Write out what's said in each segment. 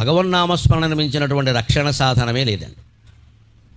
భగవన్నామస్మరణ మించినటువంటి రక్షణ సాధనమే లేదండి.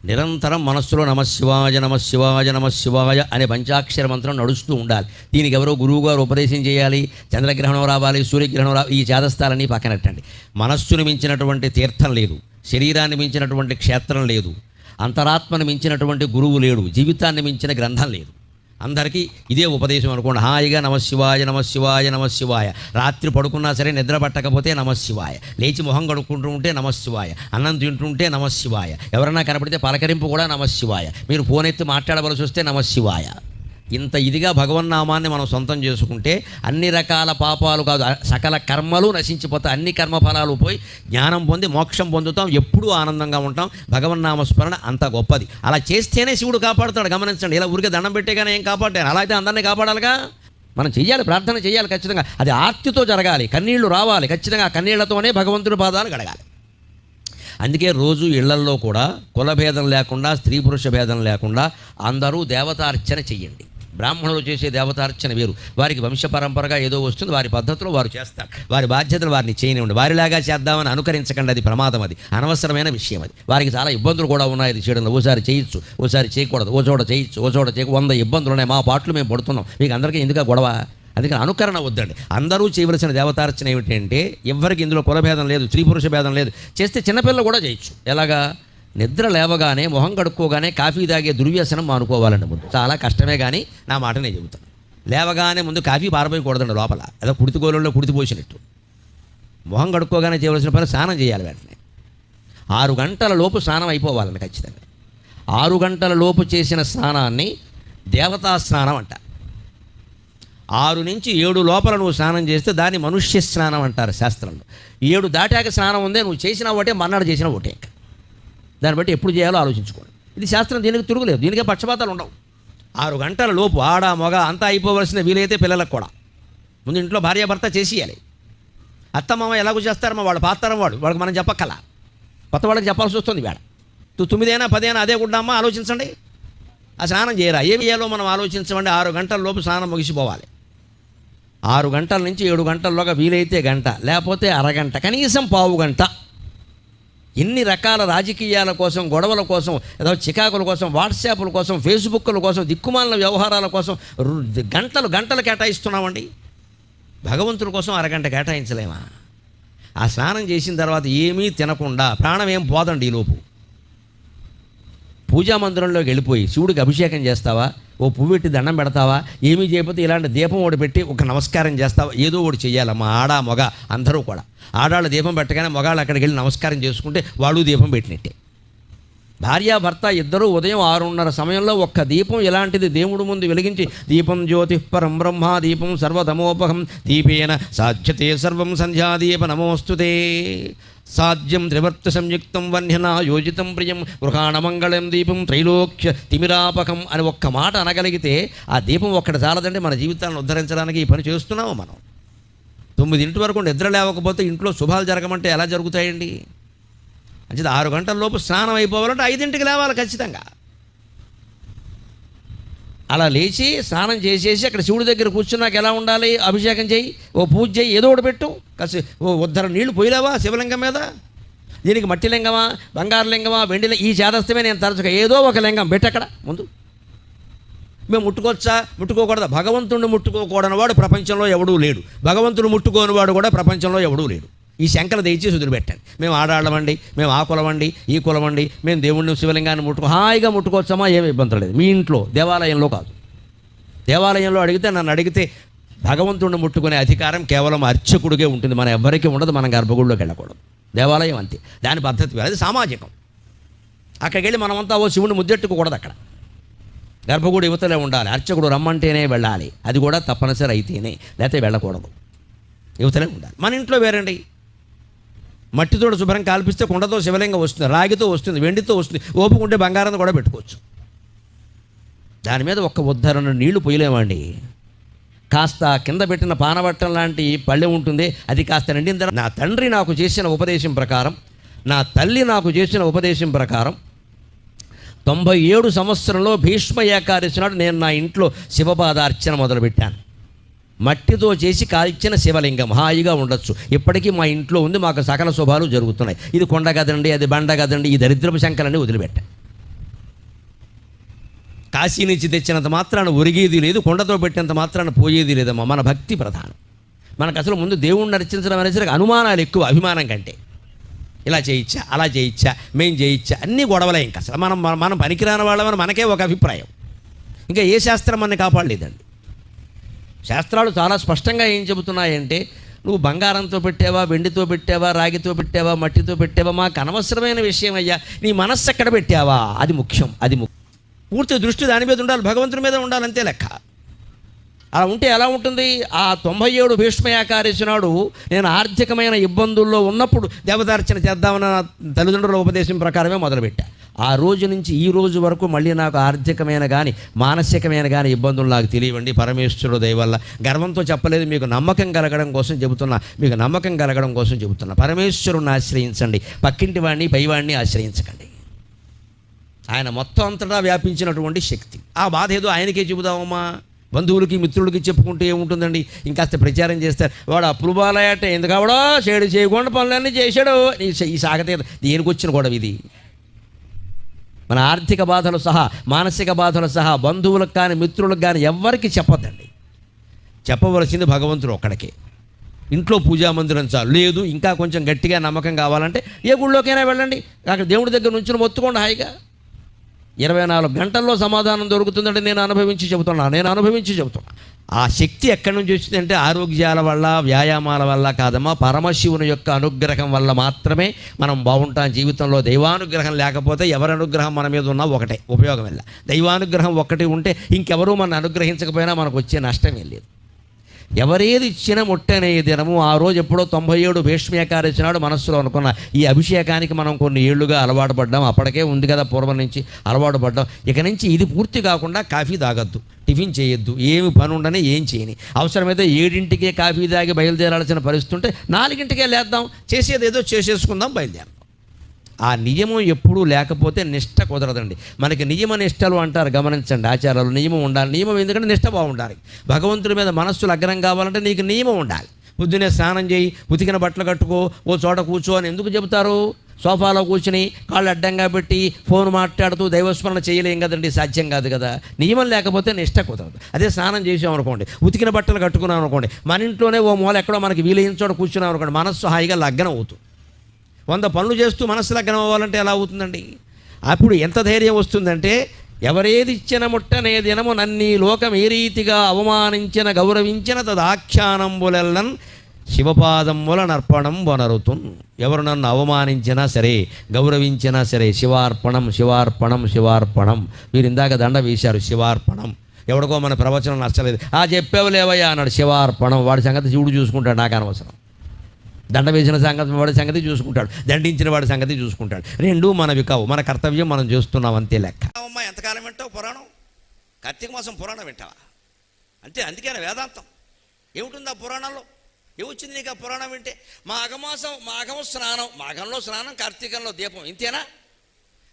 నిరంతరం మనస్సులో నమశివాయ నమశివాయ నమశివాయ అనే పంచాక్షర మంత్రం నడుస్తూ ఉండాలి. దీనికి ఎవరో గురువుగారు ఉపదేశం చేయాలి చంద్రగ్రహణం రావాలి సూర్యగ్రహణం రావాలి ఈ చేదస్థాలన్నీ పక్కనట్టండి మనస్సును మించినటువంటి తీర్థం లేదు శరీరాన్ని మించినటువంటి క్షేత్రం లేదు అంతరాత్మను మించినటువంటి గురువు లేడు జీవితాన్ని మించిన గ్రంథం లేదు. అందరికీ ఇదే ఉపదేశం అనుకోండి. హాయిగా నమశివాయ నమశివాయ నమశివాయ రాత్రి పడుకున్నా సరే నిద్ర పట్టకపోతే నమశివాయ లేచి మొహం కడుక్కుంటూ ఉంటే నమశివాయ అన్నం తింటుంటే నమశివాయ ఎవరన్నా కనపడితే పలకరింపు కూడా నమశివాయ మీరు ఫోన్ ఎత్తి మాట్లాడవలసి వస్తే నమశివాయ ఇంత ఇదిగా భగవన్నామాన్ని మనం సొంతం చేసుకుంటే అన్ని రకాల పాపాలు కాదు సకల కర్మలు నశించిపోతాయి. అన్ని కర్మఫలాలు పోయి జ్ఞానం పొంది మోక్షం పొందుతాం ఎప్పుడూ ఆనందంగా ఉంటాం. భగవన్నామ స్మరణ అంత గొప్పది. అలా చేస్తేనే శివుడు కాపాడుతాడు. గమనించండి ఇలా ఊరికే దండం పెట్టేగానే ఏం కాపాడాను అలా అయితే అందరినీ కాపాడాలిగా? మనం చెయ్యాలి ప్రార్థన చేయాలి ఖచ్చితంగా. అది ఆర్తితో జరగాలి కన్నీళ్ళు రావాలి ఖచ్చితంగా ఆ కన్నీళ్ళతోనే భగవంతుడి పాదాలు గడగాలి. అందుకే రోజు ఇళ్ళల్లో కూడా కులభేదం లేకుండా స్త్రీ పురుష భేదం లేకుండా అందరూ దేవతార్చన చెయ్యండి. బ్రాహ్మణులు చేసే దేవతార్చన వేరు. వారికి వంశ పరంపరగా ఏదో వస్తుంది వారి పద్ధతిలో వారు చేస్తారు. వారి బాధ్యతలు వారిని చేయనివ్వండి. వారిలాగా చేద్దామని అనుకరించకండి అది ప్రమాదం అది. అనవసరమైన విషయం అది. వారికి చాలా ఇబ్బందులు కూడా ఉన్నాయి అది చేయడంలో. ఓసారి చేయొచ్చు ఓసారి చేయకూడదు ఓ చోట చేయొచ్చు ఓ చోట చేయకు వంద ఇబ్బందులు ఉన్నాయి. మా పాటలు మేము పడుతున్నాం. మీకు అందరికీ ఎందుకు గొడవ? అందుకని అనుకరణ వద్దండి. అందరూ చేయవలసిన దేవతార్చన ఏమిటంటే ఎవరికి ఇందులో కులభేదం లేదు స్త్రీ పురుష భేదం లేదు. చేస్తే చిన్నపిల్లలు కూడా చేయొచ్చు. ఎలాగా? నిద్ర లేవగానే మొహం కడుక్కోగానే కాఫీ తాగే దుర్వ్యసనం మానుకోవాలండి ముందు. చాలా కష్టమే కానీ నా మాట నేను చెబుతాను. లేవగానే ముందు కాఫీ పారబోయకూడదండి లోపల. ఏదో కుడితిగోలలో కుడితిపోసినట్టు మొహం కడుక్కోగానే చేయవలసిన పని స్నానం చేయాలి వెంటనే. ఆరు గంటల లోపు స్నానం అయిపోవాలండి ఖచ్చితంగా. ఆరు గంటల లోపు చేసిన స్నానాన్ని దేవతా స్నానం అంట. ఆరు నుంచి ఏడు లోపల నువ్వు స్నానం చేస్తే దాన్ని మనుష్య స్నానం అంటారు శాస్త్రంలో. ఏడు దాటాక స్నానం ఉందే నువ్వు చేసిన ఒకటే మన్నాడు చేసిన ఒకటే ఇంకా. దాన్ని బట్టి ఎప్పుడు చేయాలో ఆలోచించుకోండి. ఇది శాస్త్రం దీనికి తిరుగులేదు. దీనికే పక్షపాతాలు ఉండవు. ఆరు గంటల లోపు ఆడ మగ అంతా అయిపోవలసిన వీలైతే పిల్లలకు కూడా. ముందు ఇంట్లో భార్యాభర్త చేసేయాలి. అత్తమామ ఎలాగో చేస్తారమ్మా? వాళ్ళు పాతారం వాడు. వాళ్ళకి మనం చెప్పక్కల. కొత్త వాళ్ళకి చెప్పాల్సి వస్తుంది వేడ తు తొమ్మిదైనా పదైనా అదే గుడ్డమ్మా? ఆలోచించండి. ఆ స్నానం చేయరా? ఏమి చేయాలో మనం ఆలోచించమండి. ఆరు గంటల లోపు స్నానం ముగిసిపోవాలి. ఆరు గంటల నుంచి ఏడు గంటల్లోగా వీలైతే గంట. లేకపోతే అరగంట. కనీసం పావు గంట. ఎన్ని రకాల రాజకీయాల కోసం గొడవల కోసం ఏదో చికాకుల కోసం వాట్సాప్ల కోసం ఫేస్బుక్ల కోసం దిక్కుమాలిన వ్యవహారాల కోసం గంటలు గంటలు కేటాయిస్తున్నామండి. భగవంతుడి కోసం అరగంట కేటాయించలేమా? ఆ స్నానం చేసిన తర్వాత ఏమీ తినకుండా ప్రాణం ఏం పోదండి ఈలోపు పూజా మందిరంలోకి వెళ్ళిపోయి శివుడికి అభిషేకం చేస్తావా? ఓ పువ్వు పెట్టి దండం పెడతావా? ఏమీ చేయకపోతే ఇలాంటి దీపం ఒకటి పెట్టి ఒక నమస్కారం చేస్తావా? ఏదో ఒకటి చెయ్యాలమ్మా ఆడ మగ అందరూ కూడా. ఆడాళ్ళు దీపం పెట్టగానే మగాళ్ళు అక్కడికి వెళ్ళి నమస్కారం చేసుకుంటే వాళ్ళు దీపం పెట్టినట్టే. భార్యాభర్త ఇద్దరూ ఉదయం ఆరున్నర సమయంలో ఒక్క దీపం ఇలాంటిది దేవుడు ముందు వెలిగించి దీపం జ్యోతి పరం బ్రహ్మ దీపం సర్వతమోపహం దీపేన సాధ్యతే సర్వం సంధ్యాదీప నమోస్తుతే సాధ్యం త్రివర్త సంయుక్తం వన్యన యోజితం ప్రియం గృహాణమంగళం దీపం త్రైలోక్య తిమిరాపకం అని ఒక్క మాట అనగలిగితే ఆ దీపం ఒక్కటి చాలదంటే మన జీవితాలను ఉద్ధరించడానికి ఈ పని చేస్తున్నాము మనం. తొమ్మిదింటి వరకు నిద్ర లేవకపోతే ఇంట్లో శుభాలు జరగమంటే ఎలా జరుగుతాయండి? అంటే ఆరు గంటల లోపు స్నానం అయిపోవాలంటే ఐదింటికి లేవాలి ఖచ్చితంగా. అలా లేచి స్నానం చేసేసి అక్కడ శివుడి దగ్గర కూర్చున్నాక ఎలా ఉండాలి? అభిషేకం చేయి ఓ పూజ చేయి ఏదో ఒకటి పెట్టు. కసి ఓ ఉద్దరం నీళ్ళు పోయిలేవా శివలింగం మీద? దీనికి మట్టి లింగమా బంగారు లింగమా వెండి ఈ చేదస్తమే నేను తరచుగా ఏదో ఒక లింగం పెట్టక్కడ ముందు. మేము ముట్టుకోవచ్చా? ముట్టుకోకూడదా? భగవంతుడిని ముట్టుకోకూడని వాడు ప్రపంచంలో ఎవడూ లేడు. భగవంతుడు ముట్టుకోని వాడు కూడా ప్రపంచంలో ఎవడూ లేడు. ఈ శంకర దయచేసి వదిలిపెట్టండి. మేము ఆడాళ్ళమండి మేము ఆ కులమండి ఈ కులమండి మేము దేవుడిని శివలింగాన్ని ముట్టుకో హాయిగా ముట్టుకోవచ్చామా ఏమి ఇబ్బంది లేదు. మీ ఇంట్లో దేవాలయంలో కాదు. దేవాలయంలో అడిగితే నన్ను అడిగితే భగవంతుడిని ముట్టుకునే అధికారం కేవలం అర్చకుడికే ఉంటుంది. మన ఎవ్వరికీ ఉండదు మనం గర్భగుడిలోకి వెళ్ళకూడదు. దేవాలయం అంతే. దాని పద్ధతి అది సామాజికం. అక్కడికి వెళ్ళి మనమంతా ఓ శివుని ముద్దెట్టుకోకూడదు అక్కడ. గర్భగుడి యువతలే ఉండాలి. అర్చకుడు రమ్మంటేనే వెళ్ళాలి. అది కూడా తప్పనిసరి అయితేనే. లేకపోతే వెళ్ళకూడదు. యువతలే ఉండాలి. మన ఇంట్లో వేరండి. మట్టితో శుభ్రం కాల్పిస్తే కుండతో శివలింగం వస్తుంది రాగితో వస్తుంది వెండితో వస్తుంది ఓపుకుంటే బంగారం కూడా పెట్టుకోవచ్చు. దాని మీద ఒక్క ఉద్ధరణ నీళ్ళు పోయలేమండి కాస్త కింద పెట్టిన పానవట్టం లాంటి పళ్ళె ఉంటుంది అది కాస్త నిండిన తర్వాత నా తండ్రి నాకు చేసిన ఉపదేశం ప్రకారం నా తల్లి నాకు చేసిన ఉపదేశం ప్రకారం తొంభై ఏడు సంవత్సరంలో భీష్మ ఏకాదశి నాడు నేను నా ఇంట్లో శివపాదార్చన మొదలుపెట్టాను. మట్టితో చేసి కాల్చిన శివలింగం. హాయిగా ఉండొచ్చు. ఇప్పటికీ మా ఇంట్లో ఉంది మాకు సకల శుభాలు జరుగుతున్నాయి. ఇది కొండ కదండి అది బండ గదండి ఈ దరిద్రపు శంకలన్నీ వదిలిపెట్ట. కాశీ నుంచి తెచ్చినంత మాత్రాన ఒరిగేది లేదు కొండతో పెట్టినంత మాత్రాన పోయేది లేదమ్మా. మన భక్తి ప్రధానం. మనకు అసలు ముందు దేవుణ్ణి నడిచించడం అనేసరికి అనుమానాలు ఎక్కువ అభిమానం కంటే. ఇలా చేయించా అలా చేయించా మేం చేయించా అన్నీ గొడవలే ఇంకా అసలు. మనం మనం- మనం పనికిరాని వాళ్ళమని మనకే ఒక అభిప్రాయం. ఇంకా ఏ శాస్త్రం మనని కాపాడలేదండి. శాస్త్రాలు చాలా స్పష్టంగా ఏం చెబుతున్నాయంటే నువ్వు బంగారంతో పెట్టావా వెండితో పెట్టావా రాగితో పెట్టావా మట్టితో పెట్టావా? మాకు అనవసరమైన విషయం అయ్యా. నీ మనస్సు ఎక్కడ పెట్టావా? అది ముఖ్యం అది ముఖ్యం. పూర్తి దృష్టి దాని మీద ఉండాలి భగవంతుని మీద ఉండాలి అంతే లెక్క. అలా ఉంటే ఎలా ఉంటుంది? ఆ తొంభై ఏడు భీష్మయాకారేసినాడు నేను ఆర్థికమైన ఇబ్బందుల్లో ఉన్నప్పుడు దేవదార్చన చేద్దామన్న తల్లిదండ్రుల ఉపదేశం ప్రకారమే మొదలుపెట్టా. ఆ రోజు నుంచి ఈ రోజు వరకు మళ్ళీ నాకు ఆర్థికమైన కానీ మానసికమైన కానీ ఇబ్బందులు నాకు తెలియవండి. పరమేశ్వరుడు దయవల్ల గర్వంతో చెప్పలేదు. మీకు నమ్మకం కలగడం కోసం చెబుతున్నా. మీకు నమ్మకం కలగడం కోసం చెబుతున్నా. పరమేశ్వరుని ఆశ్రయించండి. పక్కింటి వాడిని పైవాడిని ఆశ్రయించకండి. ఆయన మొత్తం అంతటా వ్యాపించినటువంటి శక్తి. ఆ బాధ ఏదో ఆయనకే చెబుదామమ్మా. బంధువులకి మిత్రులకి చెప్పుకుంటే ఏముంటుందండి? ఇంకాస్త ప్రచారం చేస్తారు. వాడు అప్పులు ఎందుకు అవడో చేయడు చేయకుండా పనులన్నీ చేశాడు. ఈ సాగతీత దేనికి వచ్చిన గొడవ ఇది? మన ఆర్థిక బాధలు సహా మానసిక బాధలు సహా బంధువులకు కానీ మిత్రులకు కానీ ఎవ్వరికి చెప్పొద్దండి. చెప్పవలసింది భగవంతుడు ఒక్కడికే. ఇంట్లో పూజా మందిరం చాలు. లేదు ఇంకా కొంచెం గట్టిగా నమ్మకం కావాలంటే ఏ గుళ్ళోకైనా వెళ్ళండి. అక్కడ దేవుడి దగ్గర నుంచి మొత్తుకోండి హాయిగా. ఇరవై నాలుగు గంటల్లో సమాధానం దొరుకుతుందంటే నేను అనుభవించి చెబుతున్నా. నేను అనుభవించి చెబుతున్నా. ఆ శక్తి ఎక్కడి నుంచి వచ్చిందంటే ఆరోగ్యాల వల్ల వ్యాయామాల వల్ల కాదమ్మా. పరమశివుని యొక్క అనుగ్రహం వల్ల మాత్రమే మనం బాగుంటాం జీవితంలో. దైవానుగ్రహం లేకపోతే ఎవరి అనుగ్రహం మన మీద ఉన్నా ఒకటే ఉపయోగం వెళ్ళ దైవానుగ్రహం ఒకటి ఉంటే ఇంకెవరూ మన అనుగ్రహించకపోయినా మనకు వచ్చే నష్టమే లేదు. ఎవరేది ఇచ్చిన ముట్టనే దినము. ఆ రోజు ఎప్పుడో తొంభై ఏడు భీష్మేకారేసినాడు మనస్సులో అనుకున్న ఈ అభిషేకానికి మనం కొన్ని ఏళ్ళుగా అలవాటు పడ్డాం. అప్పటికే ఉంది కదా పూర్వం నుంచి అలవాటు పడ్డాం. ఇక నుంచి ఇది పూర్తి కాకుండా కాఫీ తాగొద్దు. టిఫిన్ చేయొద్దు. ఏమి పని ఉండని ఏం చేయని. అవసరమైతే ఏడింటికే కాఫీ తాగి బయలుదేరాల్సిన పరిస్థితి ఉంటే నాలుగింటికే లేద్దాం. చేసేది ఏదో చేసేసుకుందాం బయలుదేరాం. ఆ నియమం ఎప్పుడూ లేకపోతే నిష్ట కుదరదండి. మనకి నియమ నిష్టలు అంటారు గమనించండి. ఆచారాలు నియమం ఉండాలి. నియమం ఎందుకంటే నిష్ట బాగుండాలి. భగవంతుడి మీద మనస్సు లగ్నం కావాలంటే నీకు నియమం ఉండాలి. పొద్దునే స్నానం చేయి ఉతికిన బట్టలు కట్టుకో ఓ చోట కూర్చో అని ఎందుకు చెబుతారు? సోఫాలో కూర్చుని కాళ్ళు అడ్డంగా పెట్టి ఫోన్ మాట్లాడుతూ దైవస్మరణ చేయలేం కదండి? సాధ్యం కాదు కదా. నియమం లేకపోతే నిష్ట కుదరదు. అదే స్నానం చేసాం అనుకోండి ఉతికిన బట్టలు కట్టుకున్నాం అనుకోండి మన ఇంట్లోనే ఓ మూల ఎక్కడో మనకి వీలైన చోట కూర్చున్నాం అనుకోండి మనస్సు హాయిగా లగ్నం అవుతుంది. వంద పనులు చేస్తూ మనసు లగ్నం అవ్వాలంటే ఎలా అవుతుందండి? అప్పుడు ఎంత ధైర్యం వస్తుందంటే ఎవరేది ఇచ్చిన ముట్టనే దినము నన్నీ లోకం ఏ రీతిగా అవమానించిన గౌరవించిన తదాఖ్యానంబులెల్లన్ శివపాదముల నర్పణం వనరుతున్. ఎవరు నన్ను అవమానించినా సరే గౌరవించినా సరే శివార్పణం శివార్పణం శివార్పణం. మీరు ఇందాక దండ వేశారు శివార్పణం. ఎవడికో మన ప్రవచనం నచ్చలేదు. ఆ చెప్పేవలేవయ్యా అన్నాడు శివార్పణం. వాడి సంగతి శివుడు చూసుకుంటాడు నాకు అనవసరం. దండ వేసిన సంగతి వాడి సంగతి చూసుకుంటాడు. దండించిన వాడి సంగతి చూసుకుంటాడు. రెండూ మనవి కావు. మన కర్తవ్యం మనం చేస్తున్నాం అంతే లెక్క. అమ్మా ఎంతకాలం వింటావు పురాణం? కార్తీక మాసం పురాణం వింటావా? అంతే అందుకేనా వేదాంతం. ఏమిటుంది ఆ పురాణంలో? ఏమొచ్చింది నీకు ఆ పురాణం వింటే? మాఘమాసం మాఘం స్నానం. మాఘంలో స్నానం కార్తీకంలో దీపం. ఇంతేనా?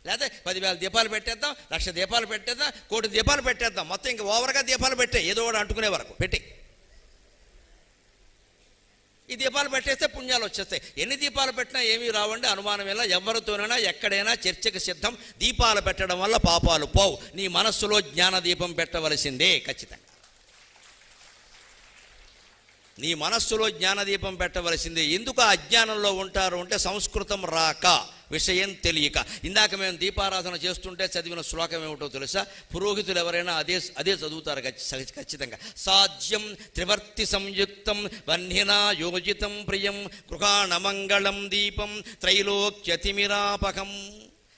లేకపోతే పదివేల దీపాలు పెట్టేద్దాం లక్ష దీపాలు పెట్టేద్దాం కోటి దీపాలు పెట్టేద్దాం. మొత్తం ఇంకా ఓవర్గా దీపాలు పెట్టే. ఏదో ఒకటి అంటుకునే వరకు. పెట్టి. ఈ దీపాలు పెట్టేస్తే పుణ్యాలు వచ్చేస్తాయి. ఎన్ని దీపాలు పెట్టినా ఏమీ రావండి. అనుమానం ఎలా? ఎవరితోనైనా ఎక్కడైనా చర్చకు సిద్ధం. దీపాలు పెట్టడం వల్ల పాపాలు పోవు. నీ మనస్సులో జ్ఞాన దీపం పెట్టవలసిందే ఖచ్చితంగా. నీ మనస్సులో జ్ఞానదీపం పెట్టవలసిందే. ఎందుకు అజ్ఞానంలో ఉంటారు అంటే సంస్కృతం రాక. విషయం తెలియక. ఇందాక మేము దీపారాధన చేస్తుంటే చదివిన శ్లోకం ఏమిటో తెలుసా? పురోహితులు ఎవరైనా అదే అదే చదువుతారు ఖచ్చితంగా. సాధ్యం త్రివర్తి సంయుక్తం వన్యనా యోజితం ప్రియం గృహాణమంగళం దీపం త్రైలోక్యతిమిరాపకం.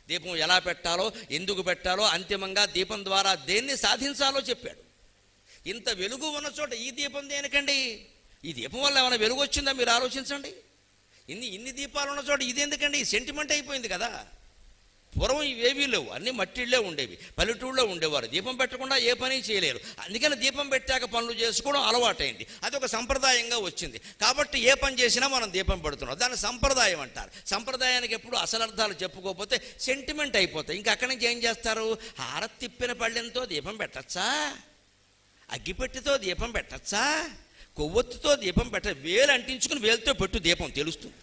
దీపం ఎలా పెట్టాలో ఎందుకు పెట్టాలో అంతిమంగా దీపం ద్వారా దేన్ని సాధించాలో చెప్పాడు. ఇంత వెలుగు ఉన్న చోట ఈ దీపం దేనికండి? ఈ దీపం వల్ల ఏమైనా వెలుగు వచ్చిందా మీరు ఆలోచించండి. ఇన్ని ఇన్ని దీపాలు ఉన్న చోట ఇది ఎందుకండి? సెంటిమెంట్ అయిపోయింది కదా. పూర్వం ఇవేవీ లేవు. అన్ని మట్టిళ్ళే ఉండేవి. పల్లెటూళ్ళలో ఉండేవారు. దీపం పెట్టకుండా ఏ పని చేయలేరు. అందుకని దీపం పెట్టాక పనులు చేసుకోవడం అలవాటైంది. అది ఒక సంప్రదాయంగా వచ్చింది. కాబట్టి ఏ పని చేసినా మనం దీపం పెడుతున్నాం. దాన్ని సంప్రదాయం అంటారు. సంప్రదాయానికి ఎప్పుడు అసలు అర్థాలు చెప్పుకోకపోతే సెంటిమెంట్ అయిపోతాయి. ఇంకా అక్కడి నుంచి ఏం చేస్తారు? హారతి తిప్పిన పళ్ళెంతో దీపం పెట్టచ్చా? అగ్గిపెట్టితో దీపం పెట్టచ్చా? కొవ్వొత్తుతో దీపం పెట్ట వేలు అంటించుకుని వేలుతో పెట్టు దీపం తెలుస్తుంది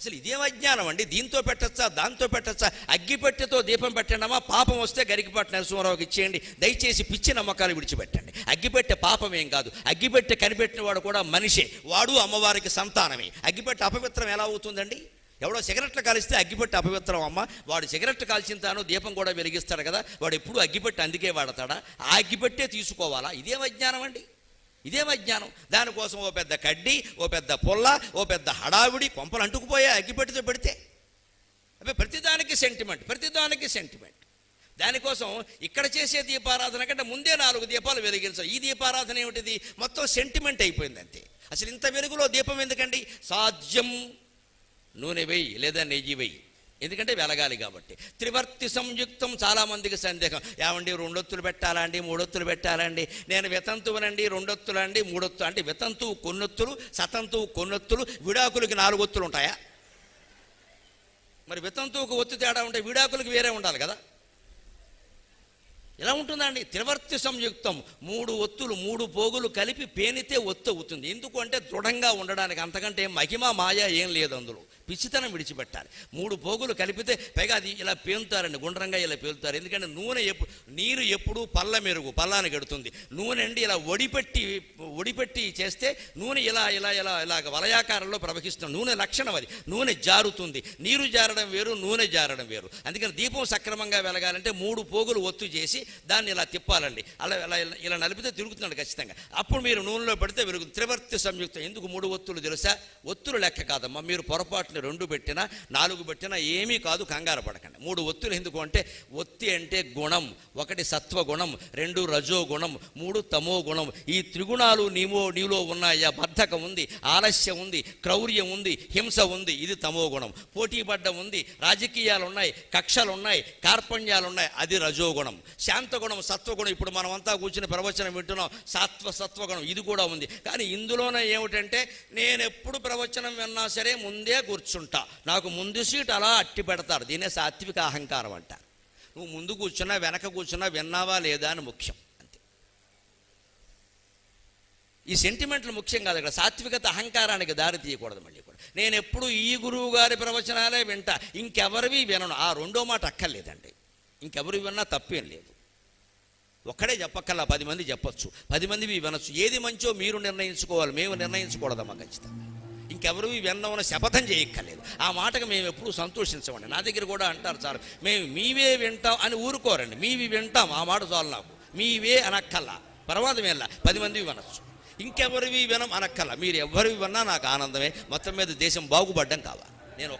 అసలు ఇదేం అజ్ఞానం అండి? దీంతో పెట్టచ్చా? దాంతో పెట్టచ్చా? అగ్గిపెట్టెతో దీపం పెట్టండమా? పాపం వస్తే గరికిపాటి నరసింహారావుకి ఇచ్చేయండి. దయచేసి పిచ్చి నమ్మకాలు విడిచిపెట్టండి. అగ్గిపెట్టె పాపం ఏం కాదు. అగ్గిపెట్టె కనిపెట్టిన వాడు కూడా మనిషే. వాడు అమ్మవారికి సంతానమే. అగ్గిపెట్టె అపవిత్రం ఎలా అవుతుందండి? ఎవడో సిగరెట్లు కాలిస్తే అగ్గిపెట్టి అపవిత్రం అమ్మ. వాడు సిగరెట్ కాల్చిన తాను దీపం కూడా వెలిగిస్తాడు కదా. వాడు ఎప్పుడు అగ్గిపెట్టి అందుకే వాడతాడా? ఆ అగ్గిపెట్టే తీసుకోవాలా? ఇదేం అజ్ఞానం అండి? ఇదేం అజ్ఞానం దానికోసం ఓ పెద్ద కడ్డీ ఓ పెద్ద పొల్ల ఓ పెద్ద హడావిడి కొంపలు అంటుకుపోయా అగ్గిపెట్టితో పెడితే. అవి ప్రతిదానికి సెంటిమెంట్ ప్రతిదానికి సెంటిమెంట్ దానికోసం ఇక్కడ చేసే దీపారాధన కంటే ముందే నాలుగు దీపాలు వెలిగించాలి ఈ దీపారాధన ఏమిటిది? మొత్తం సెంటిమెంట్ అయిపోయింది అంతే. అసలు ఇంత వెలుగులో దీపం ఎందుకండి? సాధ్యం నూనె వెయ్యి లేదా నెయ్యి వెయ్యి ఎందుకంటే వెలగాలి కాబట్టి. త్రివర్తి సంయుక్తం చాలామందికి సందేహం. ఏమండి రెండొత్తులు పెట్టాలా అండి మూడొత్తులు పెట్టాలండి? నేను వితంతువునండి రెండొత్తులు అండి మూడొత్తులు అంటే వితంతువు కొన్నొత్తులు సతంతువు కొన్నొత్తులు విడాకులకి నాలుగు ఒత్తులు ఉంటాయా? మరి వితంతువుకు ఒత్తు తేడా ఉంటే విడాకులకి వేరే ఉండాలి కదా? ఎలా ఉంటుందండి? త్రివర్తి సంయుక్తం మూడు ఒత్తులు మూడు పోగులు కలిపి పేనితే ఒత్తు అవుతుంది. ఎందుకు అంటే దృఢంగా ఉండడానికి అంతకంటే మహిమ మాయ ఏం లేదు అందులో. పిచ్చితనం విడిచిపెట్టాలి. మూడు పోగులు కలిపితే పైగా అది ఇలా పేలుతారండి గుండ్రంగా ఇలా పేలుతారు. ఎందుకంటే నూనె ఎప్పుడు నీరు ఎప్పుడు పళ్ళ మెరుగు పల్లానికి గడుతుంది. నూనె అండి ఇలా ఒడిపెట్టి ఒడిపెట్టి చేస్తే నూనె ఇలా ఇలా ఇలా ఇలా వలయాకారంలో ప్రవహిస్తుంది నూనె లక్షణం అది. నూనె జారుతుంది. నీరు జారడం వేరు నూనె జారడం వేరు. అందుకని దీపం సక్రమంగా వెలగాలంటే మూడు పోగులు ఒత్తు చేసి దాన్ని ఇలా తిప్పాలండి. అలా ఇలా ఇలా- నలిపితే తిరుగుతున్నాడు ఖచ్చితంగా. అప్పుడు మీరు నూనెలో పెడితే వెలుగు త్రివర్తి సంయుక్తం. ఎందుకు మూడు ఒత్తులు తెలుసా? ఒత్తులు లెక్క కాదమ్మా మీరు పొరపాటు వాటిని రెండు పెట్టినా నాలుగు పెట్టినా ఏమీ కాదు కంగారు పడకండి. మూడు ఒత్తులు ఎందుకు అంటే ఒత్తి అంటే గుణం ఒకటి సత్వగుణం రెండు రజో గుణం మూడు తమో గుణం. ఈ త్రిగుణాలు నీవో నీలో ఉన్నాయా? బద్ధకం ఉంది ఆలస్యం ఉంది క్రౌర్యం ఉంది హింస ఉంది ఇది తమో గుణం. పోటీపడ్డ ఉంది రాజకీయాలు ఉన్నాయి కక్షలు ఉన్నాయి కార్పణ్యాలు ఉన్నాయి అది రజోగుణం శాంతగుణం సత్వగుణం ఇప్పుడు మనమంతా కూర్చుని ప్రవచనం వింటున్నాం సత్వ సత్వగుణం ఇది కూడా ఉంది. కానీ ఇందులోనే ఏమిటంటే నేను ఎప్పుడు ప్రవచనం విన్నా సరే ముందే కూర్చుంటా. నాకు ముందు సీట్ అలా అట్టి పెడతారు. దీనే సాత్విక అహంకారం అంటారు. నువ్వు ముందు కూర్చున్నా వెనక కూర్చున్నా విన్నావా లేదా అని ముఖ్యం. అంతే. ఈ సెంటిమెంట్లు ముఖ్యం కాదు ఇక్కడ. సాత్వికత అహంకారానికి దారి తీయకూడదు మళ్ళీ కూడా. నేను ఎప్పుడు ఈ గురువు గారి ప్రవచనాలే వింటా. ఇంకెవరివి వినను. ఆ రెండో మాట అక్కర్లేదండి. ఇంకెవరు విన్నా తప్పేం లేదు. ఒక్కడే చెప్పక్కల్లా పది మంది చెప్పచ్చు. పది మంది వినొచ్చు. ఏది మంచో మీరు నిర్ణయించుకోవాలి. మేము నిర్ణయించకూడదమ్మా ఖచ్చితంగా. ఇంకెవరు విన్నామని శపథం చేయక్కర్లేదు. ఆ మాటకు మేము ఎప్పుడూ సంతోషించమండి. నా దగ్గర కూడా అంటారు సార్ మేము మీవే వింటాం అని ఊరుకోరండి. మీవి వింటాం ఆ మాట చాలు నాకు. మీవే అనక్కల్లా పర్వాదం వెళ్ళా పది మంది వినొచ్చు. ఇంకెవరివి వినం అనక్కల్లా మీరు ఎవరివి విన్నా నాకు ఆనందమే. మొత్తం మీద దేశం బాగుపడ్డం కావాలి. నేను